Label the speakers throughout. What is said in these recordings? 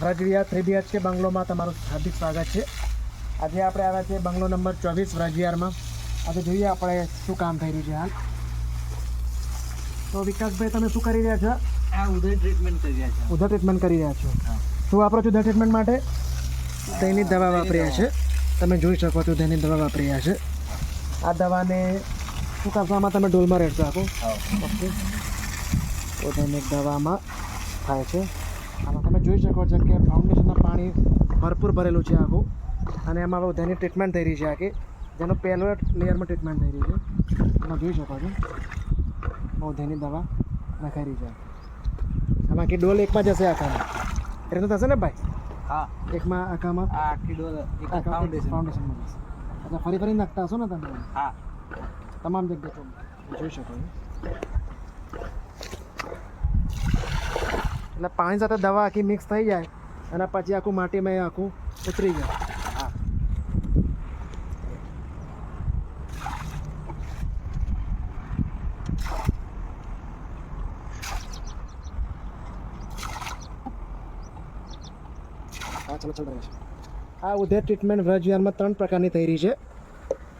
Speaker 1: વ્રજવિહાર three BHK બંગલોમાં તમારું હાર્દિક સ્વાગત છે. આજે આપણે આવ્યા છીએ બંગલો નંબર ચોવીસ વ્રજવિયારમાં આજે જોઈએ આપણે શું કામ થઈ રહ્યું છે હાલ. તો વિકાસભાઈ તમે શું કરી રહ્યા છો?
Speaker 2: આ ઉદય ટ્રીટમેન્ટ કરી રહ્યા છો.
Speaker 1: ઉધર ટ્રીટમેન્ટ કરી રહ્યા છો. શું વાપરો છો ઉધર ટ્રીટમેન્ટ માટે? તેની દવા વાપરી રહ્યા છે. તમે જોઈ શકો છો તેની દવા વાપરી રહ્યા છે. આ દવાને શું કરશો તમે ડોલમાં રહેશો આખું ઓકે. તો દવામાં થાય છે. આમાં તમે જોઈ શકો છો કે ફાઉન્ડેશનનું પાણી ભરપૂર ભરેલું છે આખું. અને એમાં બહુ દૈનિક ટ્રીટમેન્ટ થઈ રહી છે આખી. જેનો પહેલો લેયરમાં ટ્રીટમેન્ટ થઈ રહી છે. તમે જોઈ શકો છો. બહુ દૈનિક દવા નખાઈ રહી છે આમાં કે ડોલ એકમાં જશે આખામાં. એટલે તો થશે ને ભાઈ?
Speaker 2: હા.
Speaker 1: એકમાં આખામાં?
Speaker 2: આખી ડોલ એક ફાઉન્ડેશન
Speaker 1: ફાઉન્ડેશનમાં જશે અચ્છા ફરી ફરી નાખતા હશો ને તમે?
Speaker 2: હા.
Speaker 1: તમામ જગ્યાએ જોઈ શકો છો. એટલે પાણી સાથે દવા આખી મિક્સ થઈ જાય અને પછી આખું માટીમાં એ આખું ઉતરી જાય
Speaker 2: હા.
Speaker 1: હા, ચલો ચલો. આ ઉધેર ટ્રીટમેન્ટ વ્રજવિહારમાં ત્રણ પ્રકારની થઈ રહી છે.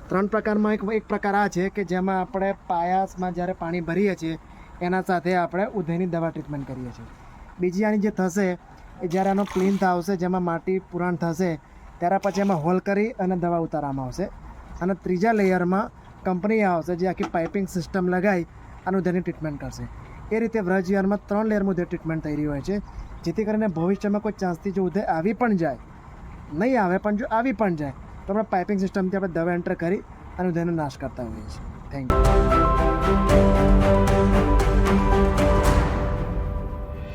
Speaker 1: ત્રણ પ્રકારમાં એક એક પ્રકાર આ છે કે જેમાં આપણે પાયાસમાં જ્યારે પાણી ભરીએ છીએ, એના સાથે આપણે ઉધેરની દવા ટ્રીટમેન્ટ કરીએ છીએ. બીજી આની જે થશે, એ જ્યારે આનો પ્લીન્થ આવશે, જેમાં માટી પુરાણ થશે, ત્યારે પછી એમાં હોલ કરી અને દવા ઉતારવામાં આવશે. અને ત્રીજા લેયરમાં કંપની આવશે, જે આખી પાઇપિંગ સિસ્ટમ લગાવી અને તેની ટ્રીટમેન્ટ કરશે. એ રીતે વ્રજવિહારમાં ત્રણ લેયરમાં મુદ્દે ટ્રીટમેન્ટ થઈ રહી હોય છે, જેથી કરીને ભવિષ્યમાં કોઈ ચાન્સથી જો ઉધે આવી પણ જાય, નહીં આવે, પણ જો આવી પણ જાય, તો આપણે પાઇપિંગ સિસ્ટમથી આપણે દવા એન્ટર કરી અને ઉધેરનો નાશ કરતા હોઈએ છીએ. Thank you